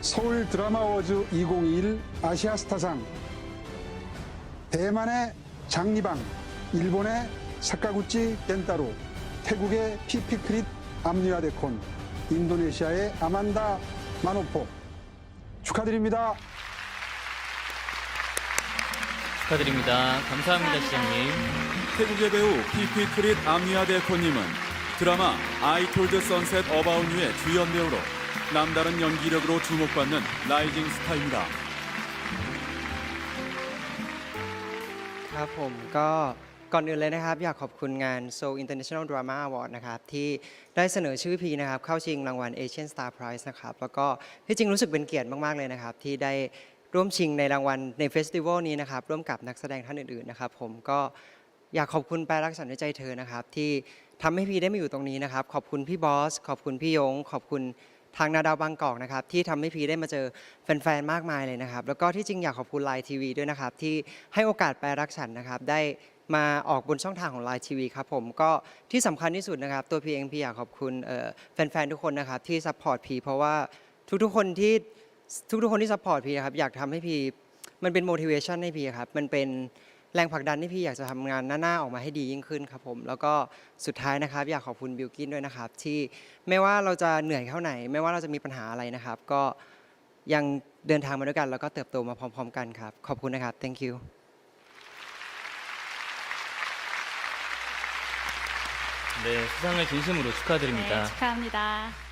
서울 드라마 어워즈 2021 아시아 스타상 대만의 장리방, 일본의 사카구치 켄타로, 태국의 피피크릿 암니아데콘, 인도네시아의 아만다 마노포 축하드립니다. 축하드립니다. 감사합니다, 시장님. 태국의 배우 피피 크릿 암니아 데코님은 드라마 I 톨드 선셋 어바웃 유의 주연 배우로 남다른 연기력으로 주목받는 라이징 스타입니다. ครับผมก็ก่อนอื่นเลยนะครับ อยากขอบคุณงาน Seoul International Drama Award นะครับ ที่ได้เสนอชื่อพีนะครับ เข้าชิงรางวัล Asian Star Prize นะครับ แล้วก็ที่จริงรู้สึกเป็นเกียรติมาก ๆ เลยนะครับ ที่ได้ร่วมชิงในรางวัลในเฟสติวัลนี้นะครับ ร่วมกับนักแสดงท่านอื่น ๆ นะครับ ผมก็อยากขอบคุณแปรรักฉันด้วยใจเธอนะครับ ที่ทำให้พีได้มาอยู่ตรงนี้นะครับ ขอบคุณพี่บอส ขอบคุณพี่ยง ขอบคุณ ทางนาดาวบางกอกนะครับที่ทำให้พีได้มาเจอแฟนๆมากมายเลยนะครับ แล้วก็ที่จริงอยากขอบคุณไลน์ทีวีด้วยนะครับที่ให้โอกาสแปรรักฉันนะครับ ได้มาออกบนช่องทางของไลน์ทีวีครับผมก็ที่สำคัญที่สุดนะครับ ตัวพีเองพีอยากขอบคุณเอ่อแฟนๆทุกคนนะครับที่ซัพพอร์ตพีเพราะว่าทุกๆคนที่ทุกๆคนที่ซัพพอร์ตพีนะครับอยากทำให้พีมันเป็น motivation ให้พีครับมันเป็น แรงผลักดันให้พี่อยากจะทำงานหน้าๆออกมาให้ดียิ่งขึ้นครับผม แล้วก็สุดท้ายนะครับ อยากขอบคุณบิลกินด้วยนะครับ ที่ไม่ว่าเราจะเหนื่อยเท่าไหน ไม่ว่าเราจะมีปัญหาอะไรนะครับ ก็ยังเดินทางมาด้วยกัน แล้วก็เติบโตมาพร้อม ๆ กันครับ ขอบคุณนะครับ thank you 네, 수상을 진심으로 축하드립니다. 네, 축하합니다.